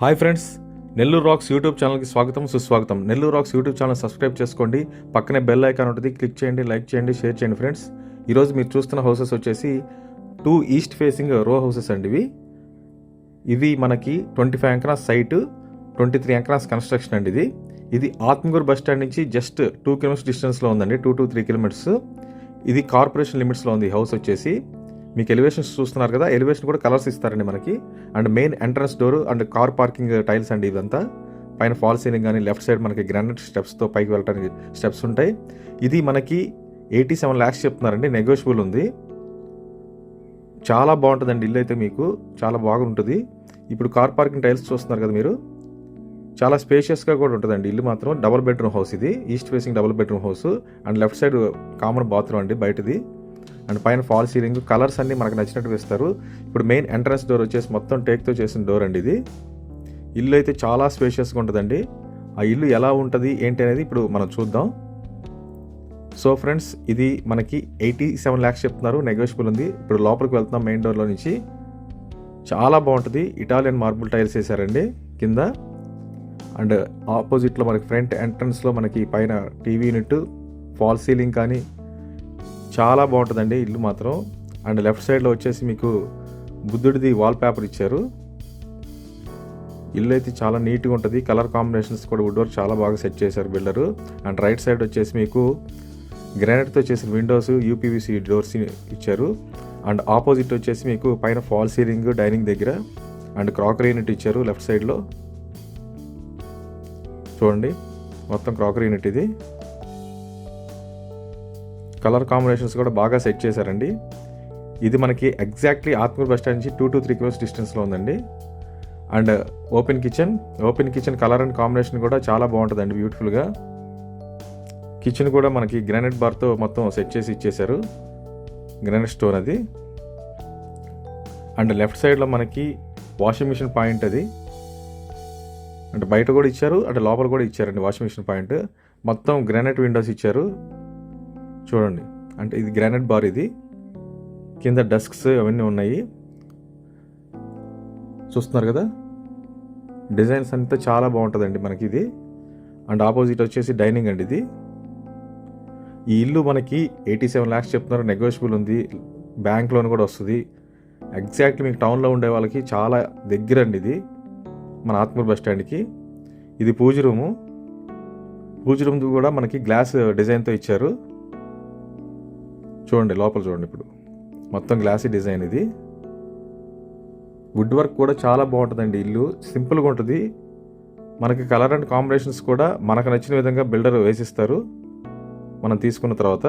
Hi friends Nellore rocks YouTube ఛానల్కి స్వాగతం సుస్వాగతం. Nellore rocks YouTube channel subscribe చేసుకోండి. పక్కనే బెల్ ఐకాన్ ఉంటుంది క్లిక్ చేయండి లైక్ చేయండి షేర్ చేయండి ఫ్రెండ్స్. ఈరోజు మీరు చూస్తున్న హౌసెస్ వచ్చేసి two east facing row houses అండి ఇవి. ఇవి మనకి ట్వంటీ ఫైవ్ ఎంక్రాస్ సైట్ ట్వంటీ త్రీ ఎంక్రాస్ కన్స్ట్రక్షన్ అండి ఇది. ఇది ఆత్మగూరు బస్ స్టాండ్ నుంచి జస్ట్ టూ కిలోమీటర్స్ డిస్టెన్స్లో ఉందండి టూ టు త్రీ కిలోమీటర్స్. ఇది కార్పొరేషన్ లిమిట్స్లో ఉంది హౌస్ వచ్చేసి. మీకు ఎలివేషన్స్ చూస్తున్నారు కదా ఎలివేషన్ కూడా కలర్స్ ఇస్తారండి మనకి. And main entrance door and car parking tiles అండి ఇదంతా. పైన ఫాల్ సీలింగ్ కానీ లెఫ్ట్ సైడ్ మనకి గ్రానైట్ స్టెప్స్తో పైకి వెళ్ళడానికి స్టెప్స్ ఉంటాయి. ఇది మనకి ఎయిటీ సెవెన్ ల్యాక్స్ చెప్తున్నారండి నెగోషియబుల్ ఉంది. చాలా బాగుంటుందండి ఇల్లు అయితే మీకు చాలా బాగుంటుంది. ఇప్పుడు కార్ పార్కింగ్ టైల్స్ చూస్తున్నారు కదా మీరు. చాలా స్పేషియస్గా కూడా ఉంటుందండి ఇల్లు మాత్రం. డబుల్ బెడ్రూమ్ హౌస్ ఇది east facing double bedroom house and left side common bathroom అండి బయటది. అండ్ పైన ఫాల్ సీలింగ్ కలర్స్ అన్నీ మనకు నచ్చినట్టు వేస్తారు. ఇప్పుడు మెయిన్ ఎంట్రన్స్ డోర్ వచ్చేసి మొత్తం టేక్తో చేసిన డోర్ అండి ఇది. ఇల్లు అయితే చాలా స్పేషియస్గా ఉంటుందండి. ఆ ఇల్లు ఎలా ఉంటుంది ఏంటి అనేది ఇప్పుడు మనం చూద్దాం. సో ఫ్రెండ్స్ ఇది మనకి ఎయిటీ సెవెన్ ల్యాక్స్ చెప్తున్నారు నెగోషియబుల్ ఉంది. ఇప్పుడు లోపలికి వెళ్తున్నాం మెయిన్ డోర్లో నుంచి. చాలా బాగుంటుంది. ఇటాలియన్ మార్బుల్ టైల్స్ వేసారండి కింద. అండ్ ఆపోజిట్లో మనకి ఫ్రంట్ ఎంట్రన్స్లో మనకి పైన టీవీ యూనిట్ ఫాల్ సీలింగ్ కానీ చాలా బాగుంటుందండి ఇల్లు మాత్రం. అండ్ లెఫ్ట్ సైడ్లో వచ్చేసి మీకు బుద్ధుడిది వాల్ పేపర్ ఇచ్చారు. ఇల్లు అయితే చాలా నీట్గా ఉంటుంది. కలర్ కాంబినేషన్స్ కూడా వుడ్ వర్క్ చాలా బాగా సెట్ చేశారు బిల్డరు. అండ్ రైట్ సైడ్ వచ్చేసి మీకు గ్రానైట్తో చేసిన విండోస్ యూపీవీసీ డోర్స్ ఇచ్చారు. అండ్ ఆపోజిట్ వచ్చేసి మీకు పైన ఫాల్ సీలింగ్ డైనింగ్ దగ్గర. అండ్ క్రాకరీ యూనిట్ ఇచ్చారు లెఫ్ట్ సైడ్లో. చూడండి మొత్తం క్రాకరీ యూనిట్ ఇది. కలర్ కాంబినేషన్స్ కూడా బాగా సెట్ చేశారండి. ఇది మనకి ఎగ్జాక్ట్లీ ఆత్మూర్ బస్ స్టాండ్ నుంచి టూ టు త్రీ కిలోమీటర్స్ డిస్టెన్స్లో ఉందండి. And open kitchen open kitchen colour and combination కూడా చాలా బాగుంటుందండి బ్యూటిఫుల్గా. కిచెన్ కూడా మనకి గ్రానైట్ బార్తో మొత్తం సెట్ చేసి ఇచ్చేశారు. గ్రానైట్ స్టోన్ అది. అండ్ లెఫ్ట్ సైడ్లో మనకి వాషింగ్ మిషన్ పాయింట్ అది. అంటే బయట కూడా ఇచ్చారు అంటే లోపల కూడా ఇచ్చారండి వాషింగ్ మిషన్ పాయింట్. మొత్తం గ్రానైట్ విండోస్ ఇచ్చారు. చూడండి. అంటే ఇది గ్రానైట్ బార్ ఇది. కింద డస్క్స్ అవన్నీ ఉన్నాయి. చూస్తున్నారు కదా? డిజైన్స్ అంతా చాలా బాగుంటుందండి మనకి ఇది. అండ్ ఆపోజిట్ వచ్చేసి డైనింగ్ అండి ఇది. ఈ ఇల్లు మనకి ఎయిటీ సెవెన్ ల్యాక్స్ చెప్తున్నారు. నెగోషియబుల్ ఉంది. బ్యాంక్ లోన్ కూడా వస్తుంది. ఎగ్జాక్ట్లీ మీకు టౌన్లో ఉండే వాళ్ళకి చాలా దగ్గర అండి ఇది. మన ఆత్మూరు బస్ స్టాండ్కి ఇది పూజ రూము. పూజ రూమ్ కూడా మనకి గ్లాస్ డిజైన్తో ఇచ్చారు. చూడండి లోపల చూడండి ఇప్పుడు. మొత్తం గ్లాసీ డిజైన్ ఇది. వుడ్ వర్క్ కూడా చాలా బాగుంటుందండి ఇల్లు. సింపుల్గా ఉంటుంది. మనకి కలర్ అండ్ కాంబినేషన్స్ కూడా మనకు నచ్చిన విధంగా బిల్డర్ వేసిస్తారు. మనం తీసుకున్న తర్వాత.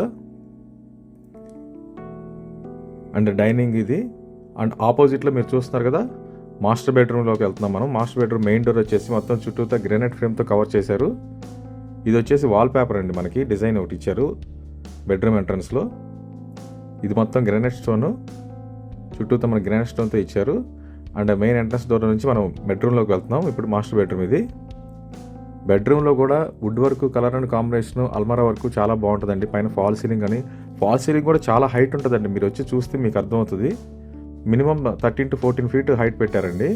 అండ్ డైనింగ్ ఇది. అండ్ ఆపోజిట్లో మీరు చూస్తున్నారు కదా మాస్టర్ బెడ్రూమ్లోకి వెళ్తున్నాం మనం. మాస్టర్ బెడ్రూమ్ మెయిన్ డోర్ వచ్చేసి మొత్తం చుట్టూతో గ్రానైట్ ఫ్రేమ్తో కవర్ చేశారు. ఇది వచ్చేసి వాల్ పేపర్ అండి మనకి. డిజైన్ ఒకటి ఇచ్చారు బెడ్రూమ్ ఎంట్రన్స్లో ఇది మొత్తం గ్రానైట్ స్టోన్ చుట్టూతో మన గ్రానైట్ స్టోన్తో ఇచ్చారు. అండ్ మెయిన్ ఎంట్రన్స్ డోర్ నుంచి మనం బెడ్రూమ్లోకి వెళ్తున్నాం. ఇప్పుడు మాస్టర్ బెడ్రూమ్ ఇది. బెడ్రూమ్లో కూడా wood work colour and combination అల్మారా work చాలా బాగుంటుందండి. పైన ఫాల్ సీలింగ్ అని ఫాల్ సీలింగ్ కూడా చాలా హైట్ ఉంటుందండి. మీరు వచ్చి చూస్తే మీకు అర్థమవుతుంది. Minimum thirteen to fourteen feet height పెట్టారండి.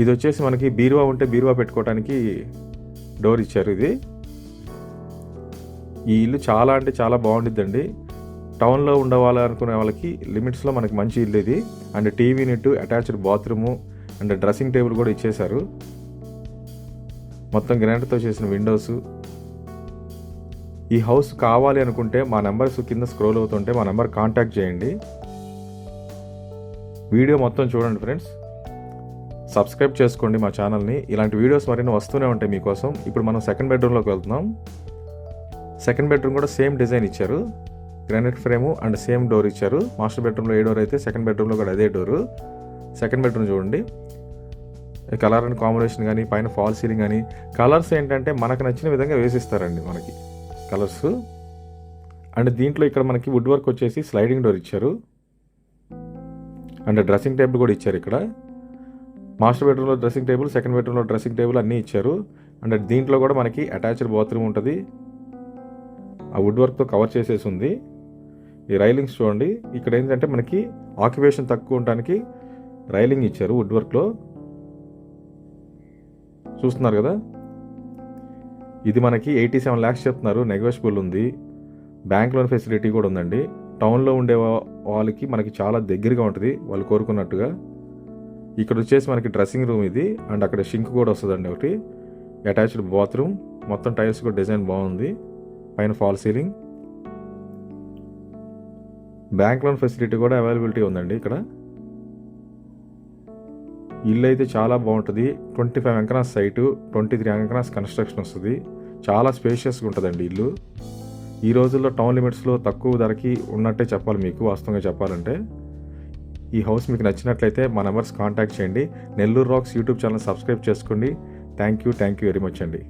ఇది వచ్చేసి మనకి బీరువా ఉంటే బీరువా పెట్టుకోవడానికి డోర్ ఇచ్చారు ఇది. ఈ ఇల్లు చాలా అంటే చాలా బాగుండిద్దండి. టౌన్లో ఉండవాలి అనుకునే వాళ్ళకి లిమిట్స్లో మనకి మంచి ఇల్లు ఇది. And TV net attached bathroom and dressing table కూడా ఇచ్చేశారు. మొత్తం గ్రానైట్తో చేసిన విండోస్. ఈ హౌస్ కావాలి అనుకుంటే మా నెంబర్స్ కింద స్క్రోల్ అవుతుంటే మా నెంబర్ కాంటాక్ట్ చేయండి. వీడియో మొత్తం చూడండి ఫ్రెండ్స్. సబ్స్క్రైబ్ చేసుకోండి మా ఛానల్ని. ఇలాంటి వీడియోస్ మరిన్ని వస్తూనే ఉంటాయి మీకోసం. ఇప్పుడు మనం సెకండ్ బెడ్రూమ్లోకి వెళ్తున్నాం. సెకండ్ బెడ్రూమ్ కూడా సేమ్ డిజైన్ ఇచ్చారు. Granite frame and same door ఇచ్చారు. మాస్టర్ బెడ్రూమ్లో ఏ డోర్ అయితే సెకండ్ బెడ్రూమ్లో కూడా అదే డోరు. సెకండ్ బెడ్రూమ్ చూడండి. కలర్ అండ్ కాంబినేషన్ కానీ పైన ఫాల్ సీలింగ్ కానీ కలర్స్ ఏంటంటే మనకు నచ్చిన విధంగా వేసిస్తారండి మనకి కలర్స్. అండ్ దీంట్లో ఇక్కడ మనకి వుడ్ వర్క్ వచ్చేసి స్లైడింగ్ డోర్ ఇచ్చారు. అండ్ డ్రెస్సింగ్ టేబుల్ కూడా ఇచ్చారు ఇక్కడ. మాస్టర్ బెడ్రూమ్లో డ్రెస్సింగ్ టేబుల్ సెకండ్ బెడ్రూమ్లో డ్రెస్సింగ్ టేబుల్ అన్నీ ఇచ్చారు. అండ్ దీంట్లో కూడా మనకి అటాచ్డ్ బాత్రూమ్ ఉంటుంది. ఆ వుడ్ వర్క్తో కవర్ చేసేసి ఉంది. ఈ రైలింగ్స్ చూడండి. ఇక్కడ ఏంటంటే మనకి ఆక్యుపేషన్ తక్కువ ఉండడానికి రైలింగ్ ఇచ్చారు వుడ్ వర్క్లో. చూస్తున్నారు కదా? ఇది మనకి ఎయిటీ సెవెన్ ల్యాక్స్ చెప్తున్నారు. నెగోషియబుల్ ఉంది. బ్యాంక్ లోన్ ఫెసిలిటీ కూడా ఉందండి. టౌన్లో ఉండే వాళ్ళకి మనకి చాలా దగ్గరగా ఉంటుంది. వాళ్ళు కోరుకున్నట్టుగా. ఇక్కడ వచ్చేసి మనకి డ్రెస్సింగ్ రూమ్ ఇది. అండ్ అక్కడ షింక్ కూడా వస్తుందండి ఒకటి. Attached bathroom. మొత్తం టైల్స్ కూడా డిజైన్ బాగుంది. పైన fall ceiling. Bank loan facility కూడా అవైలబిలిటీ ఉందండి ఇక్కడ. ఇల్లు అయితే చాలా బాగుంటుంది. ట్వంటీ ఫైవ్ ఎంకనాస్ సైటు ట్వంటీ త్రీ ఎంకనాస్ కన్స్ట్రక్షన్ వస్తుంది. చాలా స్పేషియస్గా ఉంటుందండి ఇల్లు. ఈ రోజుల్లో టౌన్ లిమిట్స్లో తక్కువ ధరకి ఉన్నట్టే చెప్పాలి మీకు వాస్తవంగా చెప్పాలంటే. ఈ హౌస్ మీకు నచ్చినట్లయితే మా నెంబర్స్ కాంటాక్ట్ చేయండి. Nellore rocks YouTube channel subscribe చేసుకోండి. Thank you thank you very much అండి.